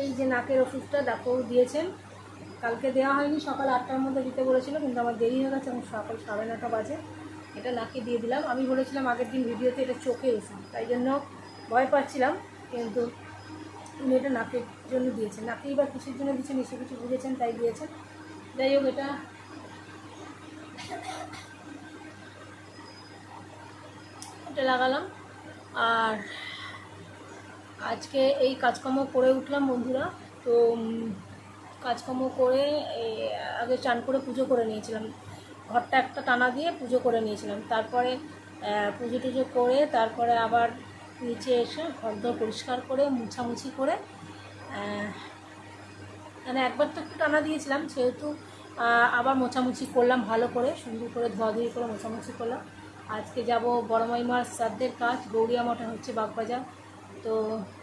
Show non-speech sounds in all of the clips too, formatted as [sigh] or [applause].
এই যে নাকের ওষুধটা ডাক্তারবাবু দিয়েছেন। কালকে দেওয়া হয়নি, সকাল আটটার মধ্যে দিতে বলেছিল, কিন্তু আমার দেরি হয়ে গেছে এবং সকাল সাড়ে নটা বাজে। এটা নাকে দিয়ে দিলাম। আমি বলেছিলাম আগের দিন ভিডিওতে এটা চোখে ওষুধ, তাই জন্য ভয় পাচ্ছিলাম, কিন্তু উনি এটা নাকের জন্য দিয়েছেন। নাকেই বা কিসের জন্য দিয়েছেন, এসে কিছু বুঝেছেন, তাই দিয়েছেন। যাই হোক, এটা এটা লাগালাম। আর আজকে এই কাজকর্ম করে উঠলাম বন্ধুরা। তো কাজকর্ম করে আগে চান করে পুজো করে নিয়েছিলাম। ঘরটা একটা টানা দিয়ে পুজো করে নিয়েছিলাম। তারপরে পুজো টুজো করে, তারপরে আবার নিচে এসে ঘর দর পরিষ্কার করে, মুছামুছি করে মানে একবার তো একটু টানা দিয়েছিলাম, সেহেতু আবার মোছামুছি করলাম ভালো করে, সুন্দর করে ধোয়াধুয়ি করে মোছামুছি করলাম। আজকে যাব বড়মাইমার শ্রাদ্ধের কাজ, গৌরিয়া মঠে হচ্ছে বাগবাজার। তো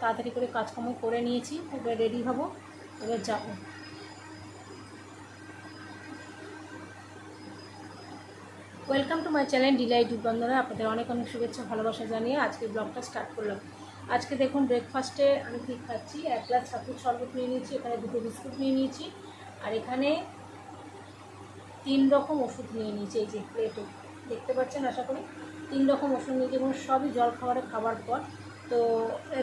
তাড়াতাড়ি করে কাজকর্ম করে নিয়েছি, এবার রেডি হব, এবার যাব। Welcome to my channel Delight বন্ধুরা আপনাদের অনেক অনেক শুভেচ্ছা, ভালোবাসা জানিয়ে আজকে ব্লগটা স্টার্ট করলাম। আজকে দেখুন ব্রেকফাস্টে আমি কী খাচ্ছি? এক গ্লাস ছাতুর শরবত নিয়ে নিয়েছি, এখানে দুটো বিস্কুট নিয়ে নিয়েছি, আর এখানে তিন রকম ওষুধ নিয়ে নিয়েছি, এই যে প্লেটে দেখতে পাচ্ছেন আশা করি? তিন রকম ওষুধ নিয়েছি এবং সবই জল খাবারে খাবার পর। তো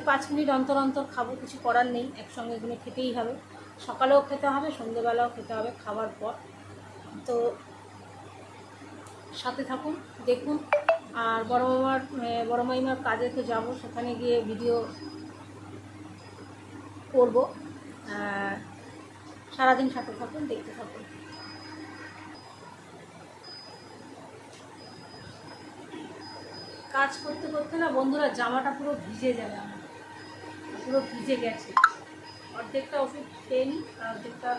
পাঁচ মিনিট অন্তর অন্তর খাব, কিছু করার নেই, একসঙ্গে এগুলো খেতেই হবে। সকালেও খেতে হবে, সন্ধেবেলাও খেতে হবে খাবার পর। তো সাথে থাকুন, দেখুন। আর বড় মামার বড় মাইমার কাজে তো যাব, সেখানে গিয়ে ভিডিও করব। সারাদিন সাথে থাকুন, দেখতে থাকুন। কাজ করতে করতে না বন্ধুরা জামাটা পুরো ভিজে যাবে আমার। পুরো ভিজে গেছে। অর্ধেকটা ওষুধ খেয়ে নিই আর অর্ধেকটা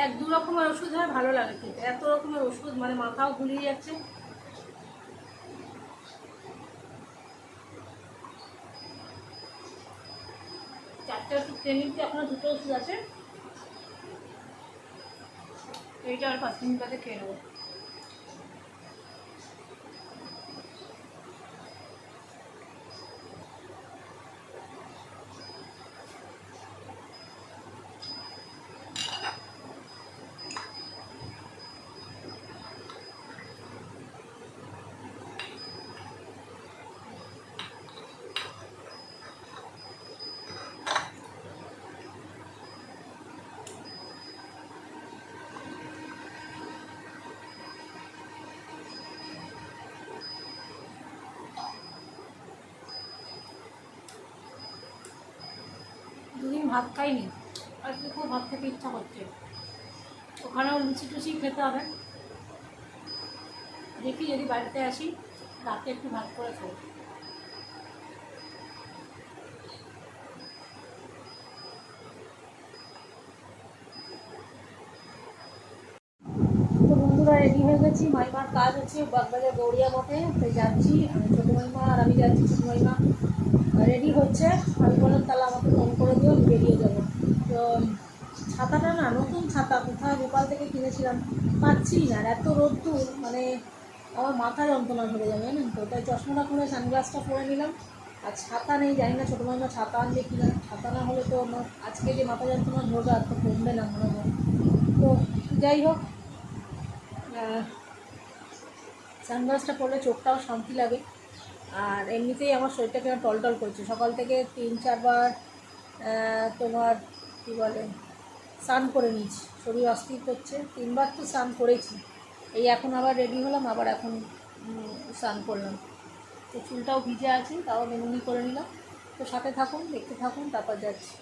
এক দু রকমের ওষুধ হয়, ভালো লাগে খেতে। এত রকমের ওষুধ মানে মাথাও ঘুরিয়ে যাচ্ছে। চারটে ওষুধ ট্রেনিংতে আপনার দুটো ওষুধ আছে। এইটা আর পাঁচ মিনিট বাদে খেয়ে নেব। দুদিন ভাত খাইনি আজকে খুব ভাত খেতে ইচ্ছা করছে। ওখানেও লুচি টুচি খেতে হবে। দেখি যদি বাড়িতে আসি, রাতে একটু ভাত করে খাব তো বন্ধুরা রেডি হয়ে গেছি। মাইমার কাজ হচ্ছে বাগবাজার গৌরিয়া মঠে। তো যাচ্ছি, আমি ছোটো মাইমা আর আমি যাচ্ছি ছোটো মাইমা। রেডি হচ্ছে। আমি বললাম, তাহলে আমাকে ফোন করে দিও, আমি বেরিয়ে যাব। তো ছাতাটা না, নতুন ছাতা, কোথায় গোপাল থেকে কিনেছিলাম পাচ্ছি না। আর এত রোদ্দুর মানে আমার মাথা যন্ত্রণা ধরে যাবে জানেন তো? তাই চশমাটা খুলে সানগ্লাসটা পরে নিলাম। আর ছাতা নেই, জানি না ছোটো মাইমা ছাতা আনবে কিনা। ছাতা না হলে তো আমার আজকে যে মাথা যন্ত্রণা ধরবে আর তো কমবে না মনে হয়। তো যাই হোক সানগ্লাসটা পরলে চোখটাও শান্তি লাগে। আর এমনিতেই আমার শরীরটা কেমন টলটল করছে। সকাল থেকে তিন চারবার তোমার কী বলে স্নান করে নিয়েছি। শরীর অস্থির করছে। তিনবার তো স্নান করেছি। এই এখন আবার রেডি হলাম আবার এখন স্নান করলাম। তো চুলটাও ভিজে আছে তাও মেনুনি করে নিলাম। তো সাথে থাকুন দেখতে থাকুন তারপর যাচ্ছি।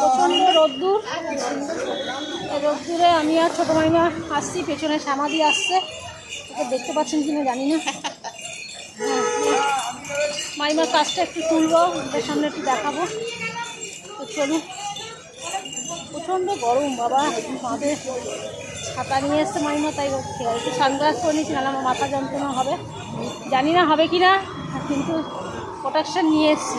প্রচণ্ড রোদ্দুর। রোদ্দুরে আমি আর ছোটো মাইমা আসছি পেছনে সামাদি আসছে। ওকে দেখতে পাচ্ছেন কিনা জানি না। হ্যাঁ, মাইমার কাজটা একটু তুলবো ওদের সামনে একটু দেখাবো। তো চলুন। প্রচণ্ড গরম বাবা। মাঝে ছাতা নিয়ে এসছে মাইমা তাই একটু সানগ্লাস করে নিয়েছি নাহলে আমার মাথা যন্ত্রণা হবে। জানি না হবে কি না কিন্তু প্রোটেকশন নিয়ে এসছি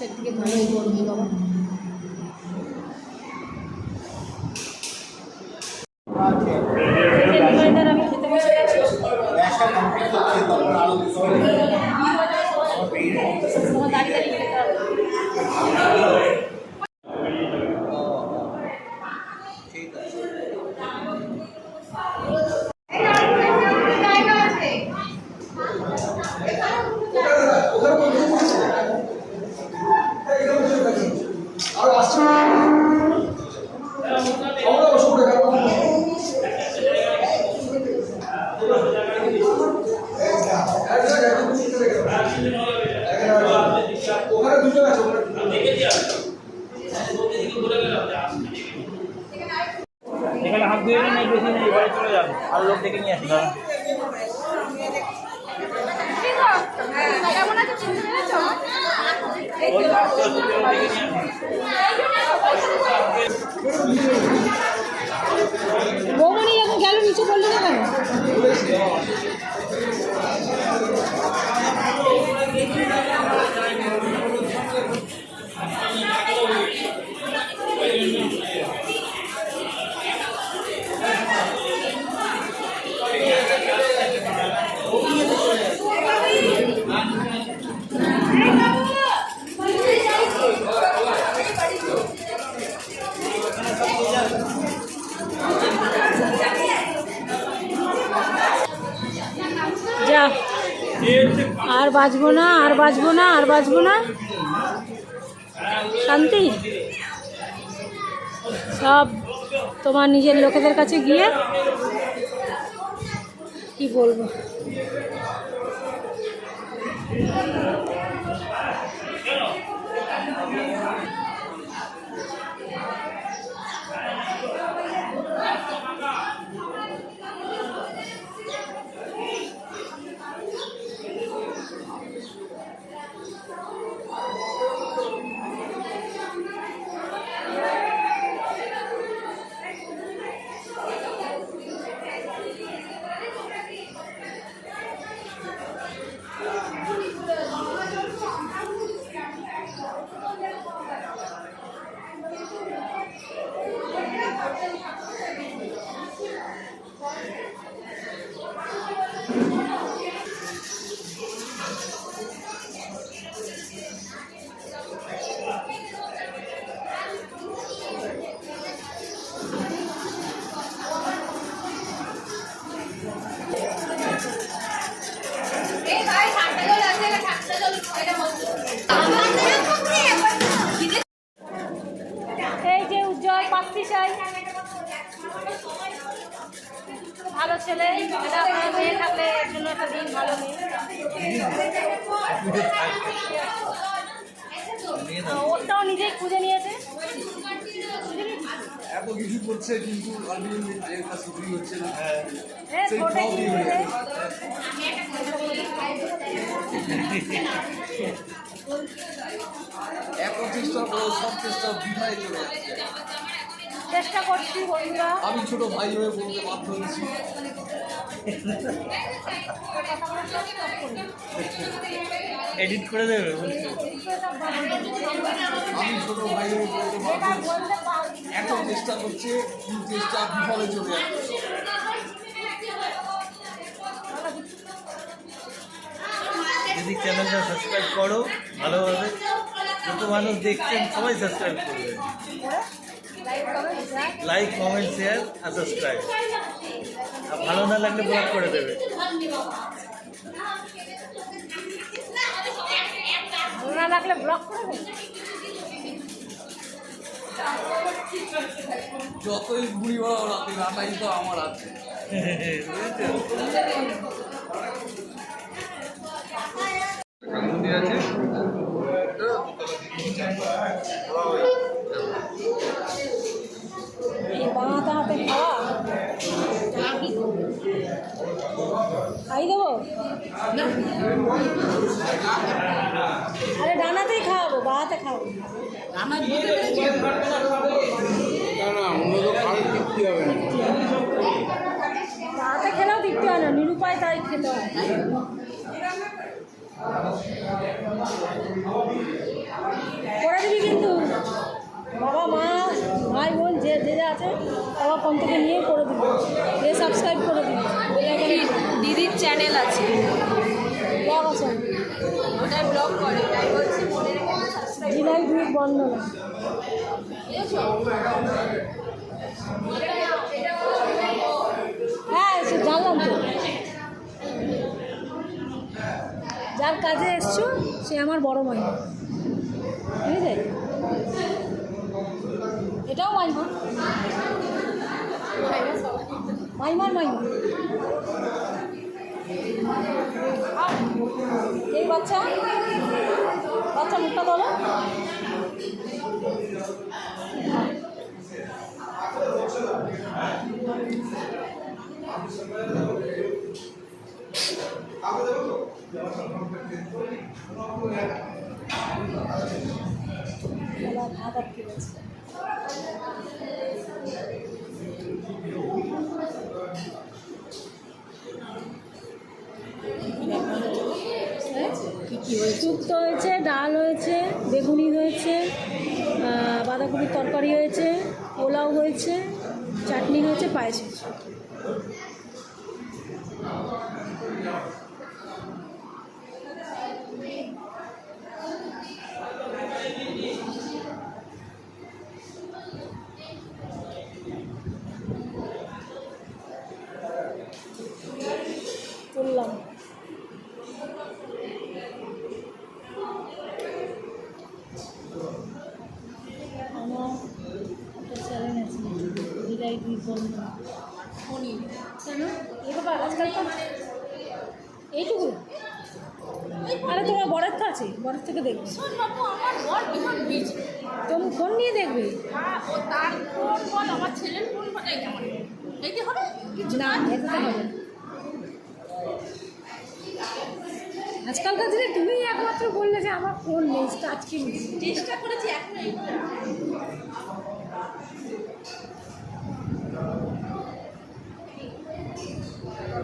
খাওয়াচ্ছে একদিকে ভালোই গরমে বাবা। বৌমনি এখন গেল নিচে বললি না কেন? আর বাঁচবো না, আর বাঁচবো না, আর বাঁচবো না? শান্তি? সব তোমার নিজের লোকেদের কাছে গিয়ে কি বলব? কিছু কিন্তু আলটিমেটলি এর কাজ হচ্ছে না হ্যাঁ, সেই ভোটে ফলই জিতেছে। হয়ে যায়। [laughs] চেষ্টা করে সব চেষ্টা বিধায় চলে যাচ্ছে চেষ্টা করছি বন্ধুরা। আমি ছোট ভাই হয়ে বলতে বাধ্য হয়েছি। এডিট করে দেবে আমি ছোট ভাই হয়ে বলতে বাধ্য হয়েছি। এত চেষ্টা করছে কিন্তু চেষ্টা বিফলে চলে যাচ্ছে। যদি চ্যানেলটা সাবস্ক্রাইব করো ভালোভাবে যত মানুষ দেখছেন সবাই সাবস্ক্রাইব করবেন লাইক কমেন্ট শেয়ার আর সাবস্ক্রাইব আর ভালো না লাগলে ব্লক করে দেবে। ভালো না লাগলে ব্লক করে দেবে। যতই ঘুরি বেড়াও রাতে রাতাই তো আমার আছে। মন্দির আছে? আরে ডানাতেই খাওয়াবো বাঁহাতে খাওয়াবো। বাঁহাতে খেলেও দিতে হয় না নিরুপায় তাই খেতে হয়। করে দিবি কিন্তু। বাবা মা ভাই বোন যে যে যা আছে বাবা ফোন থেকে নিয়ে করে দিবি। দিয়ে সাবস্ক্রাইব করে চ্যানেল আছে। ব্লগ আছে ওটাই ব্লগ করে। তাই বলছি মনে রেখে সাবস্ক্রাইব জিলাই দুই বন্ধনা হ্যাঁ সে জানলাম তো। যার কাজে এসছো সে আমার বড় মাইমা। বুঝলে? এটাও মাইমা? মাইমার মাইমা। এই বাচ্চা? বাচ্চা মুখটা বলো। ভাত আটকে গেছে। শুক্তো হয়েছে, ডাল হয়েছে, বেগুনি হয়েছে বাঁধাকপির তরকারি হয়েছে, পোলাও হয়েছে, চাটনি হয়েছে, পায়েস হয়েছে। কেন এবার আজকাল এইটুকু আরে তোমার বরের তো আছে বরের থেকে দেখবে বাবু তুমি ফোন নিয়ে দেখবে তার ফোন আমার আজকালকার দিনে তুমি একমাত্র বললে যে আমার ফোন নেই টাচ কি চেষ্টা করেছি, এখন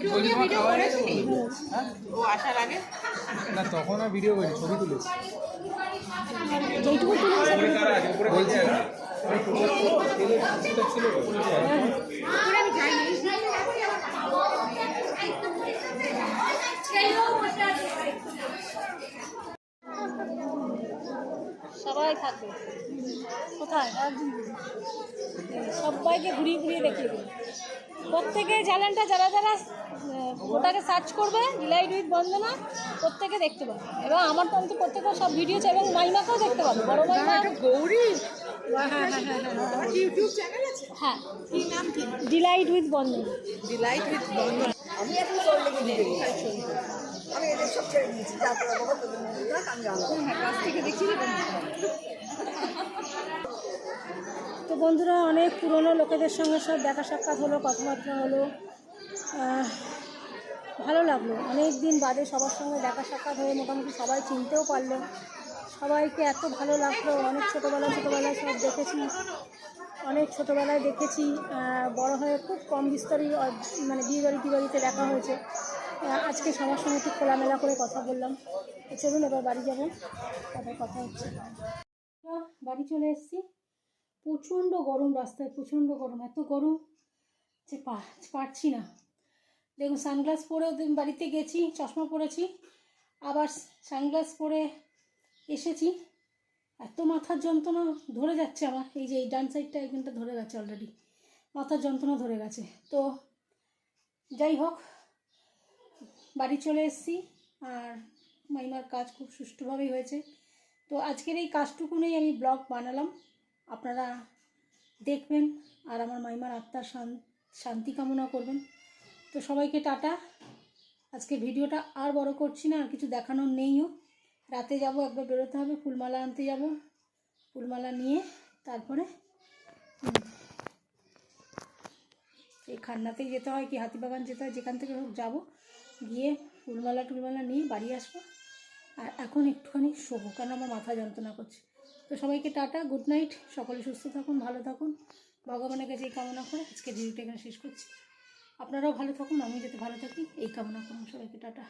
একটু ওকে ভিডিও করেছি? ও আসার আগে? না তখন আর ভিডিও করি ছবি তুলেছি। যেইটুকু তুলেছে বলছি করে আমি যাইনি সবাই থাকবে। কোথায়? সবাইকে ঘুরিয়ে ঘুরিয়ে দেখিয়ে দেবে প্রত্যেকে চ্যানেলটা যারা যারা ওটাকে সার্চ করবে ডিলাইট উইথ বন্দনা প্রত্যেকে দেখতে পাবে। এবং আমার তো আমি তো প্রত্যেকের সব ভিডিও এবং মাইমাকেও দেখতে পাবে। বড় মাইমা গৌরী। হ্যাঁ হ্যাঁ হ্যাঁ হ্যাঁ হ্যাঁ। তোমার ইউটিউব চ্যানেল আছে? হ্যাঁ। কি নাম কি? Delight with Bandana. Delight with Bandhan আমি এখন আমি এদের সব ছেড়ে দিয়েছি যা তোরা বাবা তোদের মধ্যে থাক, আমি হ্যাঁ থেকে দেখি তো বন্ধুরা অনেক পুরনো লোকেদের সঙ্গে সব দেখা সাক্ষাৎ হলো কথাবার্তা হলো। ভালো লাগল। অনেক দিন বাদে সবার সঙ্গে দেখা সাক্ষাৎ হয়ে মোটামুটি সবাই চিনতেও পারল। সবাইকে এত ভালো লাগল। অনেক ছোটোবেলায় ছোটোবেলায় সব দেখেছি। অনেক ছোটোবেলায় দেখেছি। বড় হয়ে খুব কম বিস্তরই মানে বিয়ে বাড়ি টিয়ে বাড়িতে দেখা হয়েছে। আজকে সবার সঙ্গে একটু খোলামেলা করে কথা বললাম। চলুন, এবার বাড়ি যাব। তারপর কথা হচ্ছে। বাড়ি চলে এসেছি। প্রচণ্ড গরম রাস্তায়, প্রচণ্ড গরম, এত গরম যে পারছি না। দেখুন, সানগ্লাস পরেও দেখুন, বাড়িতে গেছি, চশমা পরেছি, আবার সানগ্লাস পরে এসেছি। এত মাথার যন্ত্রণা ধরে যাচ্ছে আমার। এই যে এই ডান সাইডটা এখানটা ধরে গেছে অলরেডি মাথার যন্ত্রণা ধরে গেছে। তো যাই হোক বাড়ি চলে এসেছি আর মাইমার কাজ খুব সুষ্ঠুভাবেই হয়েছে। তো আজকের এই কাজটুকুনেই আমি ব্লগ বানালাম। আপনারা দেখবেন আর আমার মাইমার আত্মার শান্তি কামনা করবেন। তো সবাইকে টাটা। আজকে ভিডিওটা আর বড় করছি না, আর কিছু দেখানোর নেইও। রাতে যাব, একবার বেরোতে হবে, ফুলমালা আনতে যাব। ফুলমালা নিয়ে তারপরে এই খান্নাতেই যেতে হয়, কি হাতিবাগান যেতে হয়, যেখান থেকে হোক যাব। গিয়ে ফুলমালা টুলমালা নিয়ে বাড়ি আসব। আর এখন একটুখানি শোবো কারণ আমার মাথা যন্ত্রণা করছে। তো সবাইকে টাটা, গুড নাইট, সকলে সুস্থ থাকুন, ভালো থাকুন। ভগবানের কাছে এই কামনা করে আজকে ভিডিওটা এখানে শেষ করছি। আপনারাও ভালো থাকুন আমি যাতে ভালো থাকি, এই কামনা করুন সবাইকে টাটা।